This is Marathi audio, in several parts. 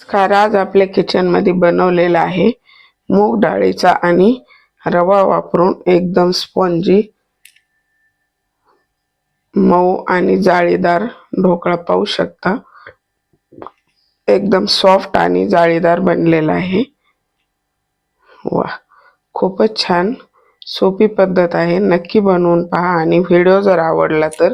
नमस्कार आज आपल्या किचनमध्ये बनवलेला आहे मूग डाळीचा आणि रवा वापरून एकदम स्पॉन्जी मऊ आणि जाळीदार ढोकळा पाहू शकता. एकदम सॉफ्ट आणि जाळीदार बनलेला आहे. वा खूपच छान सोपी पद्धत आहे. नक्की बनवून पहा आणि व्हिडिओ जर आवडला तर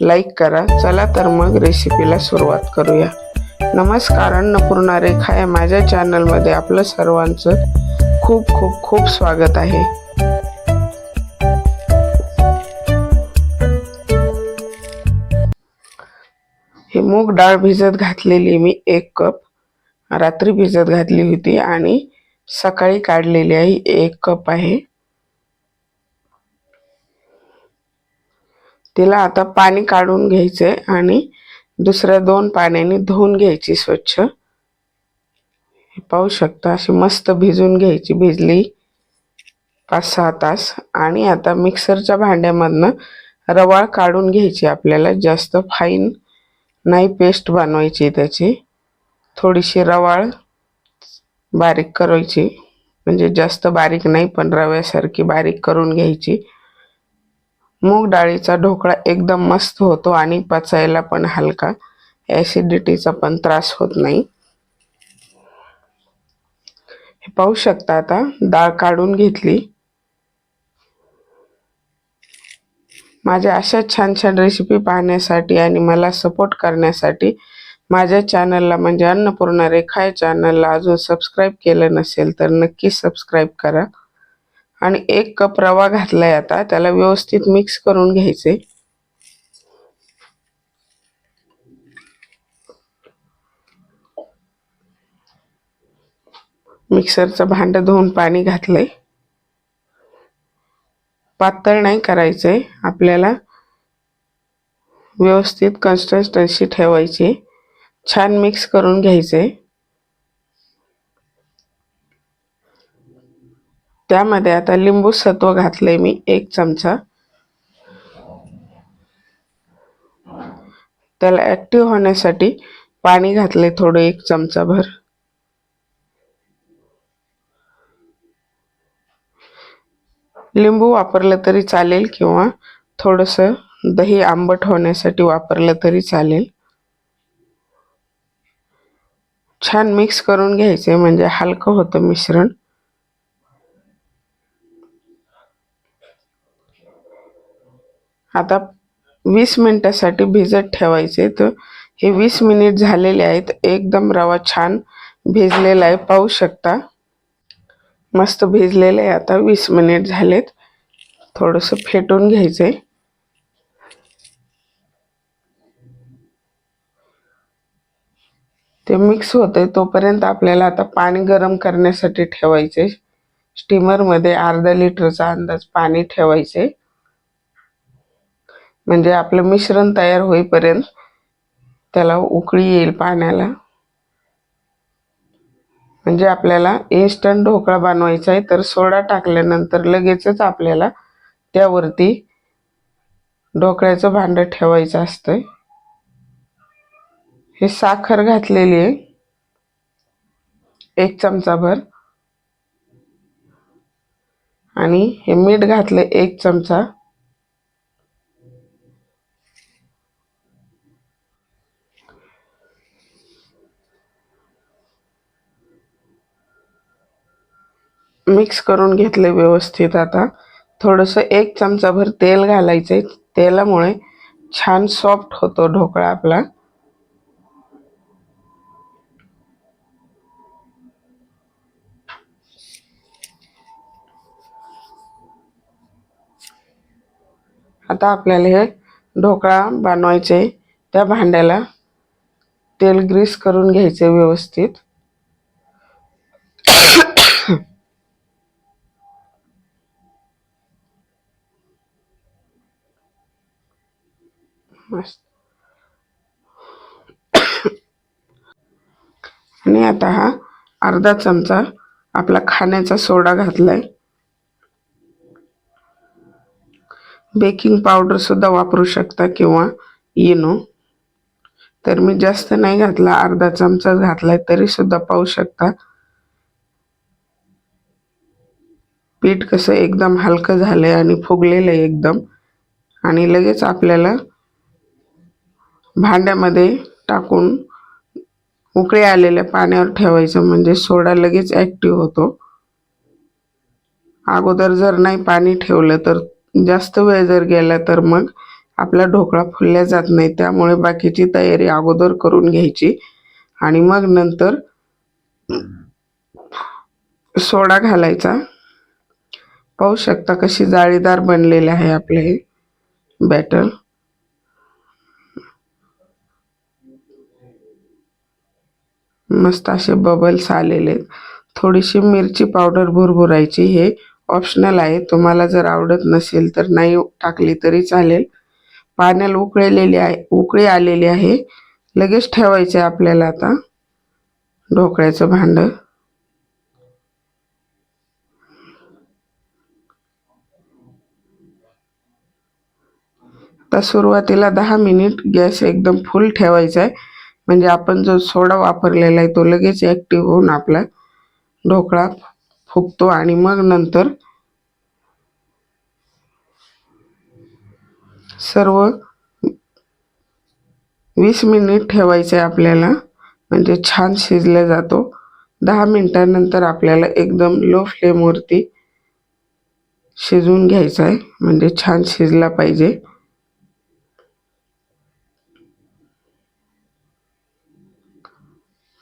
लाईक करा. चला तर मग रेसिपीला सुरुवात करूया. नमस्कार अन्नपूर्णा रेखा या माझ्या चॅनलमध्ये आपलं सर्वांचं खूप खूप खूप स्वागत आहे. हे मूग डाळ भिजत घातलेली मी एक कप. रात्री भिजत घातली होती आणि सकाळी काढलेली आहे एक कप आहे. तिला आता पाणी काढून घ्यायचे आणि दुसऱ्या दोन पाण्याने धुवून घ्यायची स्वच्छ. पाहू शकता अशी मस्त भिजून घ्यायची भिजली पाच सहा तास. आणि आता मिक्सरच्या भांड्यामधनं रवाळ काढून घ्यायची आपल्याला. जास्त फाईन नाही पेस्ट बनवायची त्याची. थोडीशी रवाळ बारीक करायची. म्हणजे जास्त बारीक नाही पण रव्यासारखी बारीक करून घ्यायची. मूग डाळीचा ढोकळा एकदम मस्त होतो आणि पचायला पण हलका. ॲसिडिटीचा पण त्रास होत नाही. हे पाहू शकता आता डाळ काढून घेतली. माझ्या अशा छान छान रेसिपी पाहण्यासाठी आणि मला सपोर्ट करण्यासाठी माझ्या चॅनलला म्हणजे अन्नपूर्णा रेखा या चॅनलला अजून सबस्क्राईब केलं नसेल तर नक्की सबस्क्राईब करा. आणि एक कप रवा घातलाय आता. त्याला व्यवस्थित मिक्स करून घ्यायचे. मिक्सरचं भांड धुवून पाणी घातलंय. पातळ नाही करायचंय आपल्याला व्यवस्थित कन्सिस्टन्सी ठेवायची. छान मिक्स करून घ्यायचे. त्यामध्ये आता लिंबू सत्व घातलंय मी एक चमचा. त्याला ॲक्टिव्ह होण्यासाठी पाणी घातले थोडं एक चमचा भर लिंबू वापरलं तरी चालेल किंवा थोडंसं दही आंबट होण्यासाठी वापरलं तरी चालेल. छान मिक्स करून घ्यायचे म्हणजे हलकं होतं मिश्रण. आता वीस मिनिटासाठी भिजत ठेवायचे तर हे वीस मिनिट झालेले आहेत. एकदम रवा छान भिजलेला आहे. पाहू शकता. मस्त भिजलेलं आहे आता. वीस मिनिट झालेत. थोडंसं फेटून घ्यायचं आहे ते मिक्स होते तोपर्यंत आपल्याला आता पाणी गरम करण्यासाठी ठेवायचे स्टीमरमध्ये अर्धा लिटरचा अंदाज पाणी ठेवायचे म्हणजे आपलं मिश्रण तयार होईपर्यंत त्याला उकळी येईल पाण्याला. म्हणजे आपल्याला इन्स्टंट ढोकळा बनवायचा आहे तर सोडा टाकल्यानंतर लगेचच आपल्याला त्यावरती ढोकळ्याचं भांडं ठेवायचं असतं हे साखर घातलेली आहे. एक चमचा भर आणि हे मीठ घातलं एक चमचा. मिक्स करून घेतले व्यवस्थित आता. थोडंसं एक चमचाभर तेल घालायचं आहे तेलामुळे छान सॉफ्ट होतो ढोकळा आपला. आता आपल्याला हे ढोकळा बनवायचे त्या भांड्याला तेल ग्रीस करून घ्यायचे व्यवस्थित. मस्त आणि आता हा अर्धा चमचा आपला खाण्याचा सोडा घातलाय. बेकिंग पावडर सुद्धा वापरू शकता किंवा इनो तर मी जास्त नाही घातला अर्धा चमचा घातलाय तरी सुद्धा पाहू शकता. पीठ कसं एकदम हलकं झालंय आणि फुगलेलं आहे एकदम. आणि लगेच आपल्याला भांड्यामध्ये टाकून उकळी आलेल्या पाण्यावर ठेवायचं. म्हणजे सोडा लगेच ॲक्टिव्ह होतो. अगोदर जर नाही पाणी ठेवलं तर जास्त वेळ जर गेला तर मग आपला ढोकळा फुलल्या जात नाही. त्यामुळे बाकीची तयारी अगोदर करून घ्यायची. आणि मग नंतर सोडा घालायचा. पाहू शकता कशी जाळीदार बनलेले आहे आपले हे बॅटर. मस्त असे बबल्स आलेले थोडीशी मिरची पावडर भुरभुरायची हे ऑप्शनल आहे. तुम्हाला जर आवडत नसेल तर नाही टाकली तरी चालेल. पाण्याला उकळलेली आहे उकळी आलेली आहे. लगेच ठेवायचे आपल्याला आता. ढोकळ्याचं भांडं. आता सुरुवातीला दहा मिनिट गॅस एकदम फुल ठेवायचा आहे. म्हणजे आपण जो सोडा वापरलेला आहे तो लगेच ॲक्टिव्ह होऊन आपला ढोकळा फुगतो आणि मग नंतर सर्व वीस मिनिट ठेवायचे आहे आपल्याला. म्हणजे छान शिजला जातो. दहा मिनटानंतर आपल्याला एकदम लो फ्लेमवरती शिजवून घ्यायचा आहे. म्हणजे छान शिजला पाहिजे.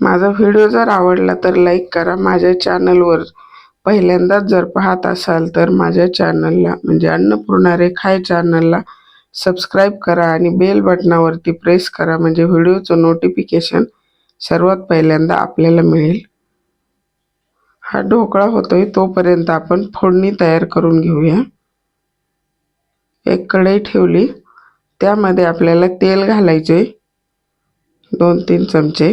माझा व्हिडिओ जर आवडला तर लाईक करा. माझ्या चॅनलवर पहिल्यांदाच जर पाहत असाल तर माझ्या चॅनलला म्हणजे अन्नपूर्णा रेखाय चॅनलला सबस्क्राईब करा आणि बेल बटनावरती प्रेस करा म्हणजे व्हिडिओचं नोटिफिकेशन सर्वात पहिल्यांदा आपल्याला मिळेल. हा ढोकळा होतोय तोपर्यंत आपण फोडणी तयार करून घेऊया. एक कढई ठेवली. त्यामध्ये आपल्याला तेल घालायचे दोन तीन चमचे.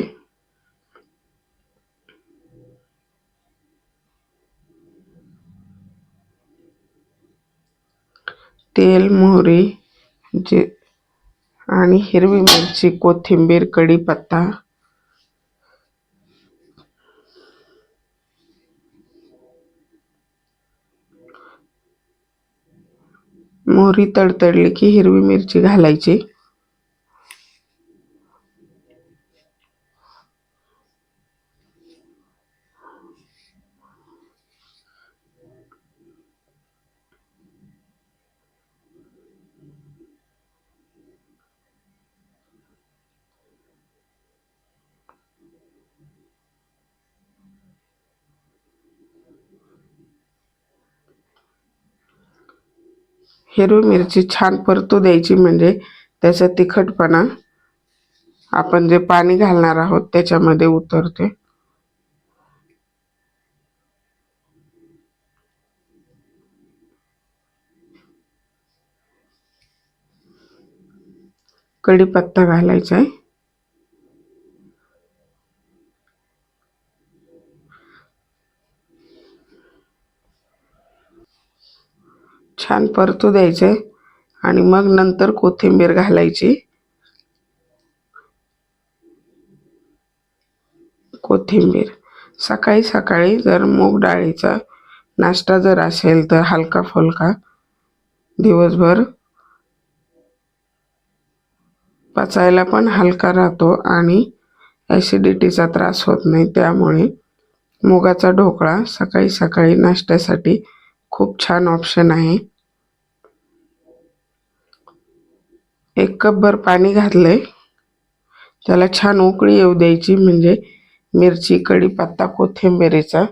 तेल मोहरी जे आणि हिरवी मिरची कोथिंबीर कढीपत्ता. मोहरी तडतडली की हिरवी मिरची घालायची. हिरवी मिरची छान परतू द्यायची म्हणजे त्याचा तिखटपणा आपण जे पाणी घालणार आहोत त्याच्यामध्ये उतरते. कढीपत्ता घालायचा आहे. छान परतू द्यायचे आणि मग नंतर कोथिंबीर घालायची. कोथिंबीर. सकाळी सकाळी जर मूग डाळीचा नाश्ता जर असेल तर हलका फुलका. दिवसभर पचायला पण हलका राहतो आणि ॲसिडिटीचा त्रास होत नाही. त्यामुळे मुगाचा ढोकळा सकाळी सकाळी नाश्त्यासाठी खूप छान ऑप्शन आहे. एक कपभर पाणी घातलं आहे त्याला छान उकळी येऊ द्यायची म्हणजे मिरची कढीपत्ता कोथिंबिरीचा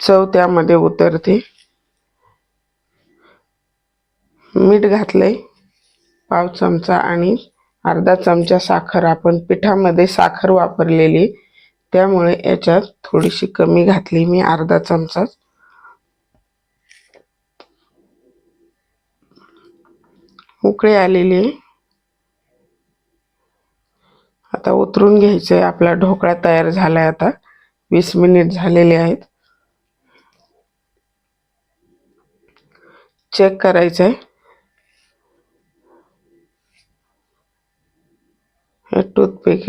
चव त्यामध्ये उतरते. मीठ घातलंय पाव चमचा आणि अर्धा चमचा साखर. आपण पिठामध्ये साखर वापरलेली त्यामुळे याच्यात थोडीशी कमी घातली मी अर्धा चमचाच. उकळी आलेली. आहे आता उतरून घ्यायचं आहे आपला ढोकळा तयार झाला आहे आता. वीस मिनिट झालेले आहेत. चेक करायचं आहे हे टूथपिक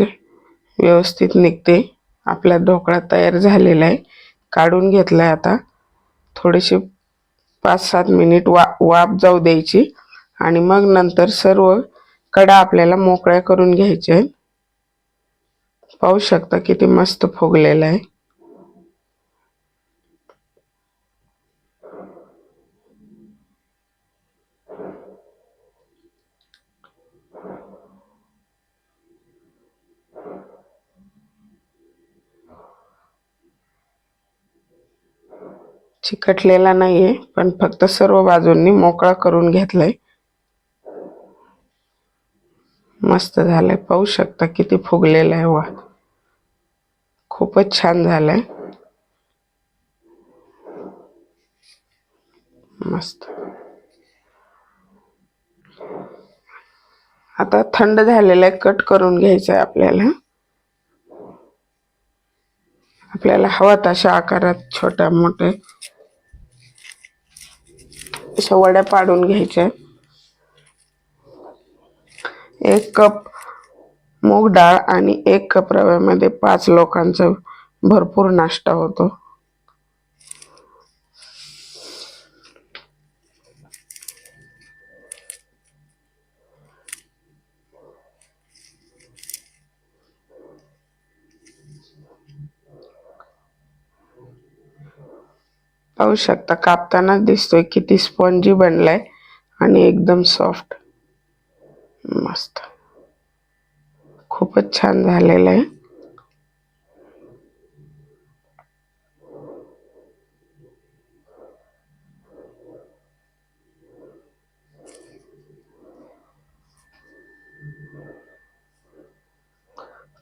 व्यवस्थित निघते. आपला ढोकळा तयार झालेला आहे. काढून घेतला आहे आता. थोडीशी पाच सात मिनिट वा वाफ जाऊ द्यायची. आणि मग नंतर सर्व कडा आपल्याला मोकळ्या करून घ्यायच्या आहेत. पाहू शकता किती मस्त फुगलेला आहे. चिकटलेला नाहीये पण फक्त सर्व बाजूंनी मोकळा करून घेतलाय. मस्त झालंय. पाहू शकता किती फुगलेला आहे वा खूपच छान झालंय. मस्त. आता थंड झालेला आहे कट करून घ्यायचं आहे आपल्याला. आपल्याला हवा तशा आकारात छोट्या मोठ्या अशा वड्या पाडून घ्यायच्या. एक कप मूग डाळ आणि एक कप रव्यामध्ये पाच लोकांचा भरपूर नाश्ता होतो. पाहू शकता कापतानाच दिसतोय किती स्पॉन्जी बनलाय आणि एकदम सॉफ्ट मस्त. खूपच छान झालेलं आहे.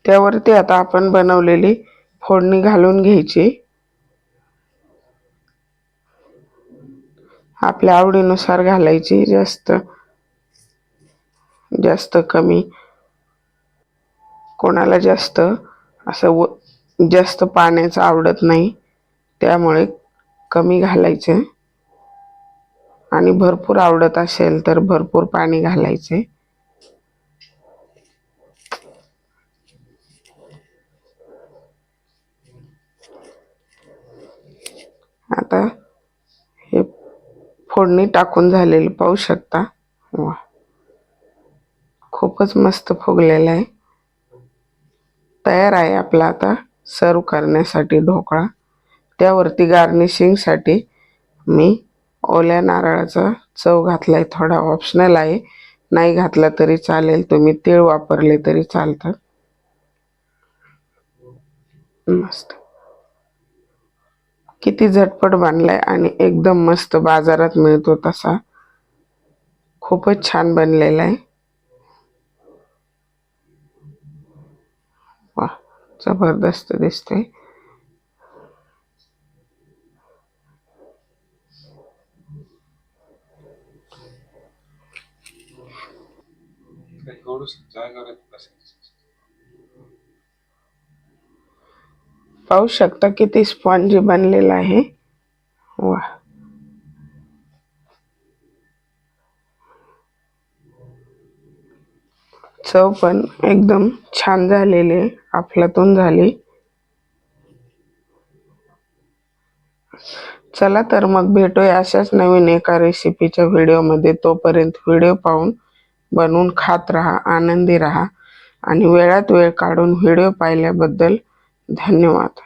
त्यावरती आता आपण बनवलेली फोडणी घालून घ्यायची. आपल्या आवडीनुसार घालायची जास्त जास्त कमी. कोणाला जास्त? असं व जास्त पाण्याचं आवडत नाही. त्यामुळे कमी घालायचे. आणि भरपूर आवडत असेल तर भरपूर पाणी घालायचे. आता हे फोडणी टाकून झालेली पाहू शकता. वा. खूपच मस्त फुगलेलं आहे. तयार आहे आपला आता सर्व करण्यासाठी ढोकळा. त्यावरती गार्निशिंगसाठी मी ओल्या नारळाचा चव घातला आहे थोडा ऑप्शनल आहे. नाही घातला तरी चालेल. तुम्ही तीळ वापरले तरी चालतात मस्त. किती झटपट बांधलाय आणि एकदम मस्त बाजारात मिळतो तसा. खूपच छान बनलेला आहे वा जबरदस्त दिसते. पाहू शकता किती स्पॉन्जी बनलेला आहे. वा. चव पण एकदम छान झालेली आहे आपल्यातून झाली. चला तर मग भेटूया अशाच नवीन एका रेसिपीच्या व्हिडिओमध्ये तोपर्यंत व्हिडिओ पाहून बनवून खात राहा आनंदी राहा. आणि वेळात वेळ काढून व्हिडिओ पाहिल्याबद्दल धन्यवाद.